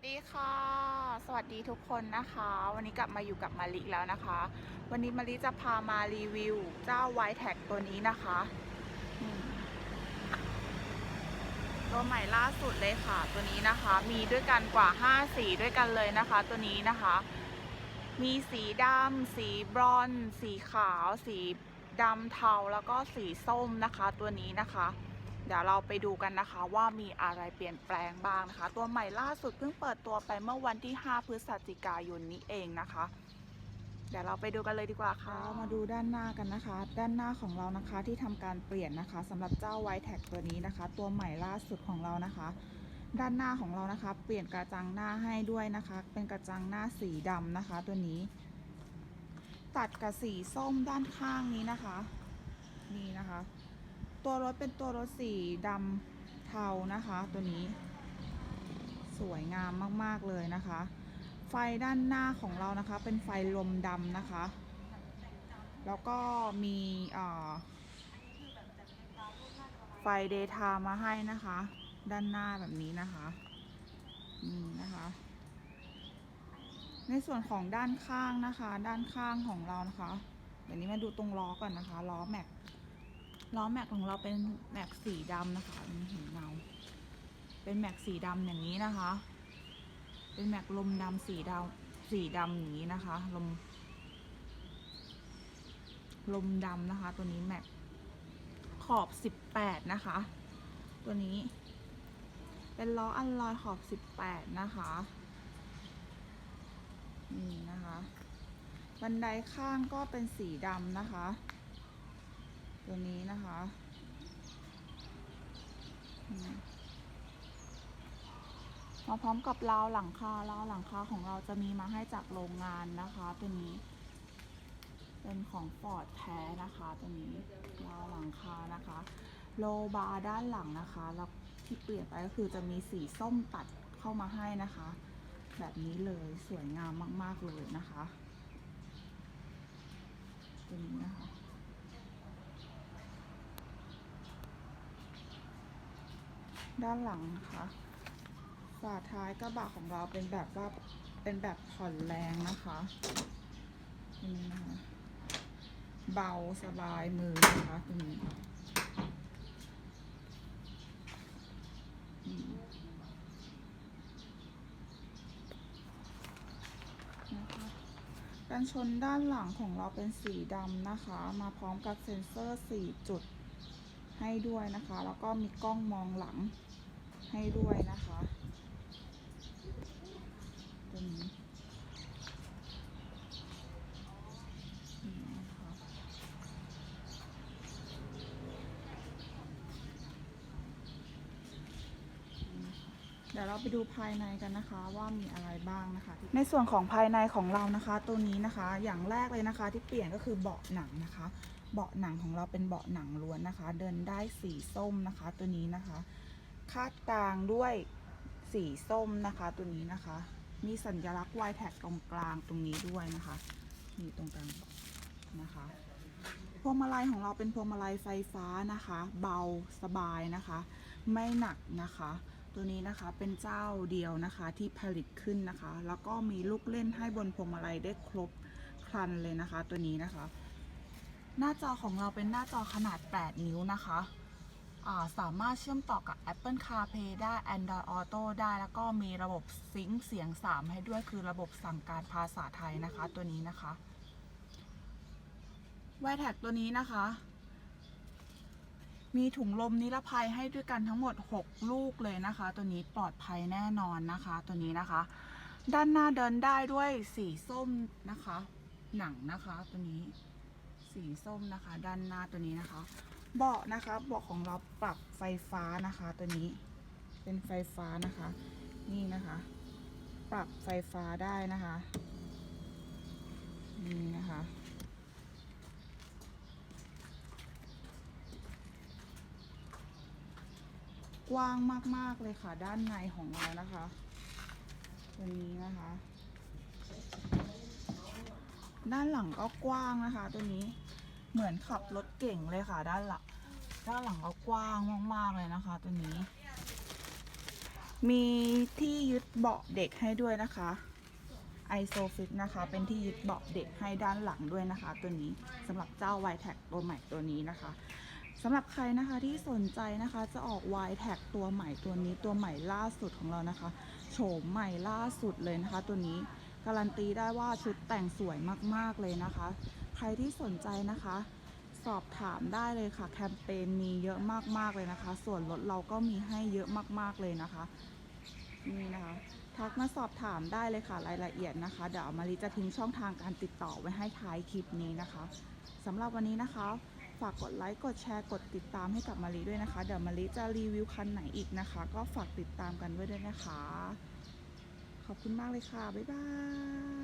วัสดีค่ะ สวัสดีทุกคนนะคะ วันนี้กลับมาอยู่กับมาริแล้วนะคะ วันนี้มาริจะพามารีวิวเจ้าไวแท็กตัวนี้นะคะตัวใหม่ล่าสุดเลยค่ะ ตัวนี้นะคะ มีด้วยกันกว่า 5 สีด้วยกันเลยนะคะ ตัวนี้นะคะ มีสีดำสีบรอนซ์สีขาว สีดำเทาแล้วก็สีส้มนะคะ ตัวนี้นะคะ เดี๋ยวเราไปดูกันนะคะว่ามีอะไรเปลี่ยนแปลงบ้างนะคะ ตัวใหม่ล่าสุดเพิ่งเปิดตัวไปเมื่อวันที่ 5 พฤศจิกายนนี้เองนะคะ เดี๋ยวเราไปดูกันเลยดีกว่าค่ะเรามาดูด้านหน้ากันนะคะ ด้านหน้าของเรานะคะที่ทำการเปลี่ยนนะคะสำหรับเจ้าไวแท็กตัวนี้นะคะ ตัวใหม่ล่าสุดของเรานะคะ ด้านหน้าของเรานะคะ เปลี่ยนกระจังหน้าให้ด้วยนะคะ เป็นกระจังหน้าสีดำนะคะ ตัวนี้ ตัดกับสีส้มด้านข้างนี้นะคะ นี่นะคะ ตัวรถเป็นตัวรถสีดำเทานะคะ ตัวนี้ สวยงามมากๆเลยนะคะ ไฟด้านหน้าของเรานะคะ เป็นไฟลมดำนะคะ แล้วก็มีไฟเดย์ทม์มาให้นะคะ ด้านหน้าแบบนี้นะคะนี่นะคะในส่วนของด้านข้างนะคะ ด้านข้างของเรานะคะ เดี๋ยวนี้มาดูตรงล้อก่อนนะคะ ล้อแม็ก ล้อแม็กของเราเป็นแม็กสีดำนะคะนี่เห็นเงาเป็นแม็กสีดำอย่างนี้นะคะ เป็นแม็กลมดำสีดำสีดำอย่างนี้นะคะ ลม ลมดำนะคะ ตัวนี้แม็กขอบสิบแปดนะคะ ตัวนี้ เป็นล้ออัลลอยขอบสิบแปดนะคะนี่นะคะ บันไดข้างก็เป็นสีดำนะคะ ตัวนี้นะคะมมาพร้อมกับราวหลังคาราวหลังคาของเราจะมีมาให้จากโรงงานนะคะตัวนี้ เป็นของฟอร์ดแท้นะคะตัวนี้ราวหลังคานะคะ โลบาร์ด้านหลังนะคะแล้วที่เปลี่ยนไปก็คือจะมีสีส้มตัดเข้ามาให้นะคะ แบบนี้เลยสวยงามมาก ๆ เลยนะคะตัวนี้นะคะ ด้านหลังนะคะฝาท้ายกระบะของเราเป็นแบบว่าเป็นแบบผ่อนแรงนะคะนนี้นะคะเบาสบายมือนะคะตัวนี้นะคะกันชนด้านหลังของเราเป็นสีดำนะคะ มาพร้อมกับเซ็นเซอร์ 4 จุดให้ด้วยนะคะ แล้วก็มีกล้องมองหลัง ให้ด้วยนะคะตัวนี้เดี๋ยวเราไปดูภายในกันนะคะว่ามีอะไรบ้างนะคะ ในส่วนของภายในของเรานะคะ ตัวนี้นะคะอย่างแรกเลยนะคะ ที่เปลี่ยนก็คือเบาะหนังนะคะ เบาะหนังของเราเป็นเบาะหนังล้วนนะคะ เดินได้สีส้มนะคะ ตัวนี้นะคะ คาดกลางด้วยสีส้มนะคะตัวนี้นะคะ มีสัญลักษณ์ y t แท็กตรงกลางตรงนี้ด้วยนะคะนี่ตรงกลางนะคะพวงมาลัยของเราเป็นพวงมาลัยไฟฟ้านะคะ เบาสบายนะคะ ไม่หนักนะคะ ตัวนี้นะคะเป็นเจ้าเดียวนะคะที่ผลิตขึ้นนะคะ แล้วก็มีลูกเล่นให้บนพวงมาลัยได้ครบครันเลยนะคะ ตัวนี้นะคะ หน้าจอของเราเป็นหน้าจอขนาด 8 นิ้วนะคะ สามารถเชื่อมต่อกับ Apple CarPlay ได้ Android Auto ได้แล้วก็มีระบบซิงค์เสียง 3 ให้ด้วยคือระบบสั่งการภาษาไทยนะคะตัวนี้นะคะไวแท็กตัวนี้นะคะ มีถุงลมนิรภัยให้ด้วยกันทั้งหมด 6 ลูกเลยนะคะ ตัวนี้ปลอดภัยแน่นอนนะคะ ตัวนี้นะคะ ด้านหน้าเดินได้ด้วยสีส้มนะคะ หนังนะคะตัวนี้สีส้มนะคะ ด้านหน้าตัวนี้นะคะ เบาะนะคะเบาะของเราปรับไฟฟ้านะคะ ตัวนี้เป็นไฟฟ้านะคะ นี่นะคะ ปรับไฟฟ้าได้นะคะนี่นะคะกว้างมาก ๆ เลยค่ะ ด้านในของเรานะคะตัวนี้นะคะ ด้านหลังก็กว้างนะคะ ตัวนี้ เหมือนขับรถเก่งเลยค่ะ ด้านหลังด้านหลังก็กว้างมากๆเลยนะคะ ตัวนี้ มีที่ยึดเบาะเด็กให้ด้วยนะคะไอโซฟิกนะคะ เป็นที่ยึดเบาะเด็กให้ด้านหลังด้วยนะคะ ตัวนี้สำหรับเจ้า y t แท็ตัวใหม่ตัวนี้นะคะสำหรับใครนะคะที่สนใจนะคะจะออก y t แท็ตัวใหม่ตัวนี้ตัวใหม่ล่าสุดของเรานะคะโฉมใหม่ล่าสุดเลยนะคะ ตัวนี้การันตีได้ว่าชุดแต่งสวยมากๆเลยนะคะ ใครที่สนใจนะคะ สอบถามได้เลยค่ะ แคมเปญมีเยอะมากๆเลยนะคะ ส่วนลดเราก็มีให้เยอะมากๆเลยนะคะ นี่นะคะ ทักมาสอบถามได้เลยค่ะ รายละเอียดนะคะ เดี๋ยวมารีจะทิ้งช่องทางการติดต่อไว้ให้ท้ายคลิปนี้นะคะสำหรับวันนี้นะคะ ฝากกดไลค์ กดแชร์ กดติดตามให้กับมารีด้วยนะคะ เดี๋ยวมารีจะรีวิวคันไหนอีกนะคะ ก็ฝากติดตามกันไว้ด้วยนะคะ ขอบคุณมากเลยค่ะ บ๊ายบาย